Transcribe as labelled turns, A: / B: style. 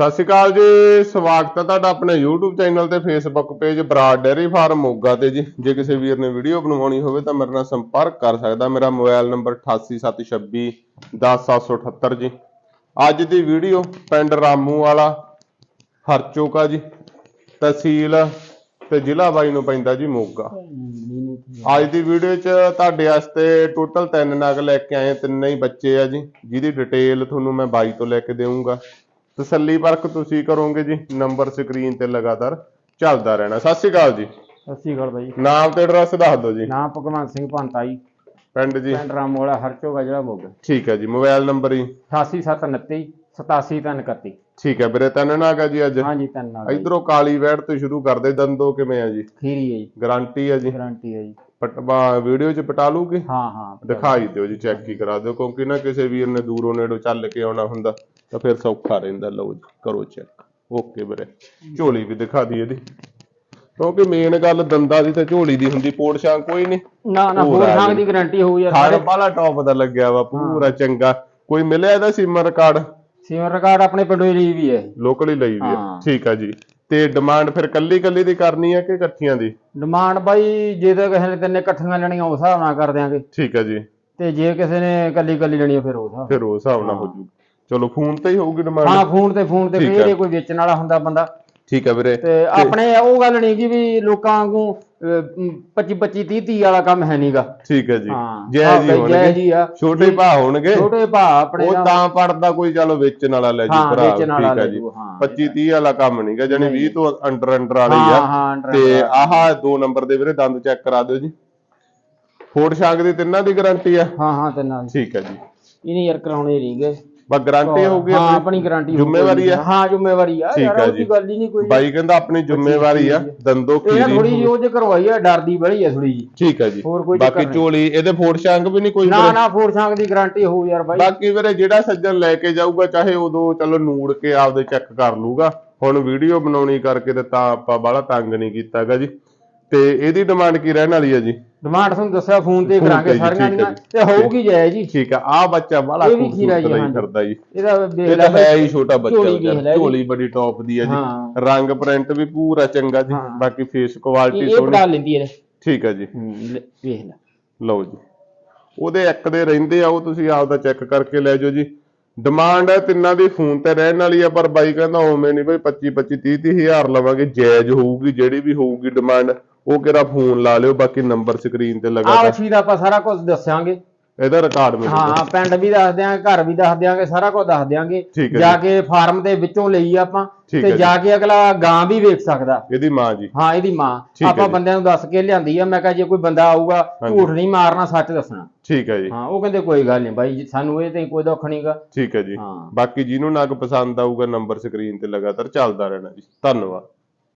A: ਸਤਿ ਸ਼੍ਰੀ ਅਕਾਲ ਜੀ ਸਵਾਗਤ ਹੈ ਤੁਹਾਡਾ ਆਪਣੇ YouTube ਚੈਨਲ ਤੇ Facebook page Brar dairy farm Moga ਤੇ ਜੀ। ਜੇ ਕਿਸੇ ਵੀਰ ਨੇ ਵੀਡੀਓ ਬਣਵਾਉਣੀ ਹੋਵੇ ਤਾਂ ਮੇਰੇ ਨਾਲ ਸੰਪਰਕ ਕਰ ਸਕਦਾ। ਮੇਰਾ ਮੋਬਾਈਲ ਨੰਬਰ 8876 10778 ਜੀ। ਅੱਜ ਦੀ ਵੀਡੀਓ ਪਿੰਡ ਰਾਮੂ ਵਾਲਾ ਹਰਚੋਕਾ ਜੀ। ਤਹਿਸੀਲ ਤੇ ਜ਼ਿਲ੍ਹਾ ਬਾਈ ਨੂੰ ਪੈਂਦਾ ਜੀ ਮੋਗਾ। ਅੱਜ ਦੀ ਵੀਡੀਓ 'ਚ ਤੁਹਾਡੇ ਵਾਸਤੇ ਟੋਟਲ ਤਿੰਨ ਨਗ ਲੈ ਕੇ ਆਏ ਹਾਂ, ਤਿੰਨੇ ਹੀ ਬੱਚੇ ਆ ਜੀ। ਜਿਹਦੀ ਡਿਟੇਲ ਤੁਹਾਨੂੰ ਮੈਂ ਬਾਈ ਤੋਂ ਲੈ ਕੇ ਦੇਵਾਂਗਾ ਤਸੱਲੀ ਪਰਖ ਤੁਸੀਂ ਕਰੋਗੇ ਜੀ ਨੰਬਰ ਸਕਰੀਨ ਤੇ ਲਗਾਤਾਰ ਚੱਲਦਾ ਰਹਿਣਾ। ਸਤਿ ਸ਼੍ਰੀ ਅਕਾਲ ਜੀ।
B: ਸਤਿ ਸ਼੍ਰੀ ਅਕਾਲ ਬਾਈ।
A: ਨਾਮ ਤੇ ਐਡਰੈਸ ਦੱਸ ਦਿਓ ਜੀ।
B: ਨਾਮ ਭਗਵੰਤ ਸਿੰਘ ਭੰਤਾ ਜੀ
A: ਪਿੰਡ ਜੀ।
B: ਪਿੰਡ ਰਾਮੋਲਾ ਹਰਚੋਗਾ ਜਿਹੜਾ ਮੋਗਾ।
A: ਠੀਕ ਹੈ ਜੀ ਮੋਬਾਈਲ ਨੰਬਰ ਜੀ।
B: 88729 87331
A: ਠੀਕ ਹੈ ਵੀਰੇ ਤਿੰਨ ਨਾਗ ਆ ਜੀ ਅੱਜ।
B: ਹਾਂਜੀ ਤਿੰਨ ਨਾਲ
A: ਇਧਰੋਂ ਕਾਲੀ ਵੈੜ ਤੋਂ ਸ਼ੁਰੂ ਕਰਦੇ ਦੰਦੋ ਕਿਵੇਂ ਆ ਜੀ?
B: ਖੀਰੀ ਹੈ ਜੀ।
A: ਗਾਰੰਟੀ ਹੈ ਜੀ।
B: ਗਾਰੰਟੀ ਹੈ ਜੀ।
A: ਵੀਡੀਓ 'ਚ ਪਟਾ ਲੂਗੀ
B: ਹਾਂ ਹਾਂ
A: ਦਿਖਾਈ ਦਿਓ ਜੀ ਚੈੱਕ ਹੀ ਕਰਾ ਦਿਓ ਕਿਉਂਕਿ ਨਾ ਕਿਸੇ ਵੀਰ ਨੇ ਦੂਰੋਂ ਨੇੜੋਂ ਚੱਲ ਕੇ ਆਉਣਾ ਹੁੰਦਾ ਤਾਂ ਫਿਰ ਸੌਖਾ ਰਹਿੰਦਾ ਲਓ ਜੀ ਕਰੋ ਚੈੱਕ ਓਕੇ ਵੀਰੇ ਝੋਲੀ ਵੀ ਦਿਖਾ ਦੀ ਇਹਦੀ। ਕਿਉਂਕਿ ਮੇਨ ਗੱਲ ਦੰਦਾਂ ਦੀ ਤੇ ਝੋਲੀ ਦੀ ਹੁੰਦੀ ਪੋੜ ਛਾਂ ਕੋਈ ਨਹੀਂ।
B: ਨਾ ਨਾ
A: ਜੀ।
B: ਸੰਗ ਦੀ ਗਾਰੰਟੀ ਹੋਊ ਯਾਰ
A: ਹਰ ਬਾਲਾ ਟੌਪ ਦਾ ਲੱਗਿਆ ਵਾ ਪੂਰਾ ਚੰਗਾ। ਕੋਈ ਮਿਲਿਆ ਇਹਦਾ ਸੀਮਾ ਰਿਕਾਰਡ
B: ਸੀਮਰ ਰਿਕਾਰਡ ਆਪਣੇ ਪਿੰਡੋਂ ਹੀ ਲਈ ਵੀ ਹੈ
A: ਲੋਕਲ ਹੀ ਲਈ ਵੀ
B: ਹਾਂ।
A: ਠੀਕ ਆ ਜੀ। ਤੇ ਡਿਮਾਂਡ ਫਿਰ ਕੱਲੀ ਕੱਲੀ ਦੀ ਕਰਨੀ ਆ ਕਿ ਇਕੱਠੀਆਂ ਦੀ?
B: ਡਿਮਾਂਡ ਬਾਈ ਜੇ ਤਾਂ ਕਿਸੇ ਨੇ ਤਿੰਨੇ ਇਕੱਠੀਆਂ ਲੈਣੀਆਂ ਉਸ ਹਿਸਾਬ ਨਾਲ ਕਰ ਦਿਆਂਗੇ।
A: ਠੀਕ ਆ ਜੀ।
B: ਤੇ ਜੇ ਕਿਸੇ ਨੇ ਕੱਲੀ ਕੱਲੀ ਲੈਣੀ ਆ ਫਿਰ ਉਸ ਹਿਸਾਬ
A: ਫਿਰ ਉਸ ਹਿਸਾਬ ਨਾਲ ਹੋ ਜੂ। ਚਲੋ ਫੋਨ ਤੇ ਹੀ ਹੋਊਗੀ ਡਿਮਾਂਡ
B: ਹਾਂ ਫੋਨ ਤੇ ਫੋਨ ਤੇ
A: ਠੀਕ।
B: ਜੇ ਕੋਈ ਵੇਚਣ ਵਾਲਾ ਹੁੰਦਾ ਬੰਦਾ।
A: ਠੀਕ ਆ ਵੀਰੇ।
B: ਤੇ ਆਪਣੇ ਉਹ ਗੱਲ ਨਹੀਂ ਕਿ ਵੀ ਲੋਕਾਂ ਵਾਂਗੂ 25 25 30 30 ਵਾਲਾ ਕੰਮ ਹੈ ਨਹੀਂਗਾ
A: ਠੀਕ ਹੈ ਜੀ।
B: ਹਾਂ।
A: ਜੈ
B: ਹਾਂ
A: ਜੀ ਹੋਣਗੇ।
B: ਜੀ ਆ।
A: ਛੋਟੇ ਭਾ ਹੋਣਗੇ।
B: ਛੋਟੇ ਭਾ ਆਪਣੇ
A: ਉਹ ਤਾਂ ਪੜਦਾ ਕੋਈ ਚਲੋ ਵੇਚਣ ਵਾਲਾ ਲੈ ਜੀ
B: ਹਾਂ,
A: ਭਰਾ ਠੀਕ ਹੈ ਜੀ।
B: ਜੂ, ਹਾਂ।
A: 25 30 ਵਾਲਾ ਕੰਮ ਨਹੀਂਗਾ ਜਾਨੀ 20 ਤੋਂ ਅੰਡਰ ਅੰਡਰ ਵਾਲੇ ਹੀ
B: ਹਾਂ
A: ਆ
B: ਹਾਂ
A: ਤੇ ਆਹ ਦੋ ਨੰਬਰ ਦੇ ਵੀਰੇ ਦੰਦ ਚੈੱਕ ਕਰਾ ਦਿਓ ਜੀ। ਫੋੜ ਸ਼ਾਂਗ ਦੀ ਤਿੰਨਾਂ ਦੀ ਗਾਰੰਟੀ ਆ।
B: ਹਾਂ ਹਾਂ ਤੇ ਨਾਲ
A: ਠੀਕ ਹੈ ਜੀ।
B: ਇਹਨੇ ਯਾਰ ਕਰਾਉਣੇ ਨਹੀਂਗੇ
A: ਬਸ ਗਾਰੰਟੀ ਹੋਊਗੀ
B: ਹਾਂ
A: ਆਪਣੀ?
B: ਗਾਰੰਟੀ
A: ਜ਼ਿੰਮੇਵਾਰੀ ਆ?
B: ਹਾਂ ਜ਼ਿੰਮੇਵਾਰੀ ਆ।
A: ਠੀਕ
B: ਯਾਰ
A: ਆ
B: ਉਹਦੀ। ਗੱਲ ਹੀ ਨਹੀਂ ਕੋਈ
A: ਬਾਈ ਕਹਿੰਦਾ ਆਪਣੀ ਜ਼ਿੰਮੇਵਾਰੀ ਆ ਦੰਦੋ
B: ਇਹ
A: ਖੀਰੀ
B: ਥੋੜੀ ਜਿਹੀ ਉਹ ਜੇ ਕਰਵਾਈ ਆ ਡਰਦੀ ਬੜੀ ਆ ਥੋੜੀ ਜੀ
A: ਠੀਕ ਹੈ ਜੀ।
B: ਹੋਰ ਕੋਈ
A: ਬਾਕੀ ਝੋਲੀ ਇਹਦੇ ਫੋੜ ਸ਼ਾਂਗ ਵੀ ਨਹੀਂ ਕੋਈ
B: ਨਾ? ਨਾ ਫੋਰ ਸ਼ਾਂਕ ਦੀ ਗਾਰੰਟੀ ਹੋਊ ਯਾਰ ਬਾਈ।
A: ਬਾਕੀ ਵੀਰੇ ਜਿਹੜਾ ਸੱਜਣ ਲੈ ਕੇ ਜਾਊਗਾ ਚਾਹੇ ਉਦੋਂ ਚਲੋ ਨੂੜ ਕੇ ਆਪਦੇ ਚੈੱਕ ਕਰ ਲੂਗਾ ਹੁਣ ਵੀਡੀਓ ਬਣਾਉਣੀ ਕਰਕੇ ਤੇ ਤਾਂ ਆਪਾਂ ਬਾਹਲਾ ਤੰਗ ਨਹੀਂ ਕੀਤਾਗਾ ਜੀ। ਤੇ ਇਹਦੀ ਡਿਮਾਂਡ ਕੀ ਰਹਿਣ ਵਾਲੀ ਹੈ ਜੀ?
B: ਡਿਮਾਂਡ ਤੁਹਾਨੂੰ ਦੱਸਿਆ ਫੋਨ ਤੇ ਕਰਾਂਗੇ ਸਾਰੀਆਂ ਦੀਆਂ। ਤੇ ਹੋਊਗੀ ਜੈ ਜੀ।
A: ਠੀਕ ਆ ਆ ਬੱਚਾ
B: ਇਹ ਖੀਰਾ
A: ਖੂਬਸੂਰਤ
B: ਹਾਂਜੀ।
A: ਫਿਰਦਾ ਜੀ।
B: ਇਹਦਾ
A: ਇਹ
B: ਲੈ
A: ਹੈ ਹੀ ਛੋਟਾ ਬੱਚਾ
B: ਝੋਲੀ
A: ਬੜੀ ਟੌਪ ਦੀ ਹੈ ਜੀ। ਰੰਗ ਪ੍ਰਿੰਟ ਵੀ ਪੂਰਾ ਚੰਗਾ ਜੀ। ਬਾਕੀ ਫੇਸ
B: ਇਹ
A: ਕੁਆਲਿਟੀ
B: ਇਹ
A: ਸੋਹਣੀ।
B: ਪੜਾ ਲੈਂਦੀ ਹੈ
A: ਠੀਕ ਹੈ ਜੀ
B: ਵੇਖ ਲੈ।
A: ਲਓ ਜੀ। ਉਹਦੇ ਇੱਕ ਦੇ ਰਹਿੰਦੇ ਆ ਉਹ ਤੁਸੀਂ ਆਪਦਾ ਚੈੱਕ ਕਰਕੇ ਲੈ ਜਾਓ ਜੀ। ਡਿਮਾਂਡ ਹੈ ਤਿੰਨਾਂ ਦੀ ਫੋਨ ਤੇ ਰਹਿਣ ਵਾਲੀ ਆ ਪਰ ਬਾਈ ਕਹਿੰਦਾ ਉਵੇਂ ਨਹੀਂ ਬਈ 25 25 30 30 ਹਜ਼ਾਰ ਲਵਾਂਗੇ। ਜਾਇਜ਼ ਹੋਊਗੀ ਜਿਹੜੀ ਵੀ ਹੋਊਗੀ ਡਿਮਾਂਡ ਉਹ ਕਿਹੜਾ ਫੋਨ ਲਾ ਲਿਓ ਬਾਕੀ ਨੰਬਰ ਸਕਰੀਨ ਤੇ
B: ਆਹ
A: ਲਗਾ
B: ਵਛੀ ਦਾ ਆਪਾਂ ਸਾਰਾ ਕੁਝ ਦੱਸਾਂਗੇ।
A: ਇਹਦਾ ਰਿਕਾਰਡ ਮਿਲੂਗਾ
B: ਹਾਂ ਪਿੰਡ ਵੀ ਦੱਸ ਦਿਆਂਗੇ ਘਰ ਵੀ ਦੱਸ ਦਿਆਂਗੇ ਸਾਰਾ ਕੁਝ ਦੱਸ ਦਿਆਂਗੇ।
A: ਠੀਕ ਹੈ
B: ਜਾ। ਕੇ ਫਾਰਮ ਦੇ ਵਿੱਚੋਂ ਲਈ ਆਪਾਂ
A: ਠੀਕ
B: ਤੇ
A: ਹੈ
B: ਜਾ। ਕੇ ਅਗਲਾ ਗਾਂ ਵੀ ਵੇਖ ਸਕਦਾ।
A: ਇਹਦੀ ਮਾਂ ਜੀ।
B: ਹਾਂ ਇਹਦੀ ਮਾਂ।
A: ਹੈ
B: ਆਪਾਂ
A: ਜੀ।
B: ਬੰਦਿਆਂ ਨੂੰ ਦੱਸ ਕੇ ਲਿਆਂਦੀ ਆ ਮੈਂ ਕਿਹਾ ਜੇ ਕੋਈ ਬੰਦਾ ਆਊਗਾ
A: ਹਾਂਜੀ।
B: ਝੂਠ ਨਹੀਂ ਮਾਰਨਾ ਸੱਚ ਦੱਸਣਾ।
A: ਠੀਕ ਹੈ ਜੀ।
B: ਹਾਂ ਉਹ ਕਹਿੰਦੇ ਕੋਈ ਗੱਲ ਨਹੀਂ ਬਾਈ ਜੀ, ਸਾਨੂੰ ਇਹ ਤੇ ਕੋਈ ਦੁੱਖ ਨਹੀਂਗਾ।
A: ਠੀਕ ਹੈ ਜੀ।
B: ਹਾਂ।
A: ਬਾਕੀ ਜਿਹਨੂੰ ਨਗ ਪਸੰਦ ਆਊਗਾ ਨੰਬਰ ਸਕਰੀਨ ਤੇ ਲਗਾਤਾਰ ਚੱਲਦਾ ਰਹਿਣਾ ਜੀ। ਧੰਨਵਾਦ।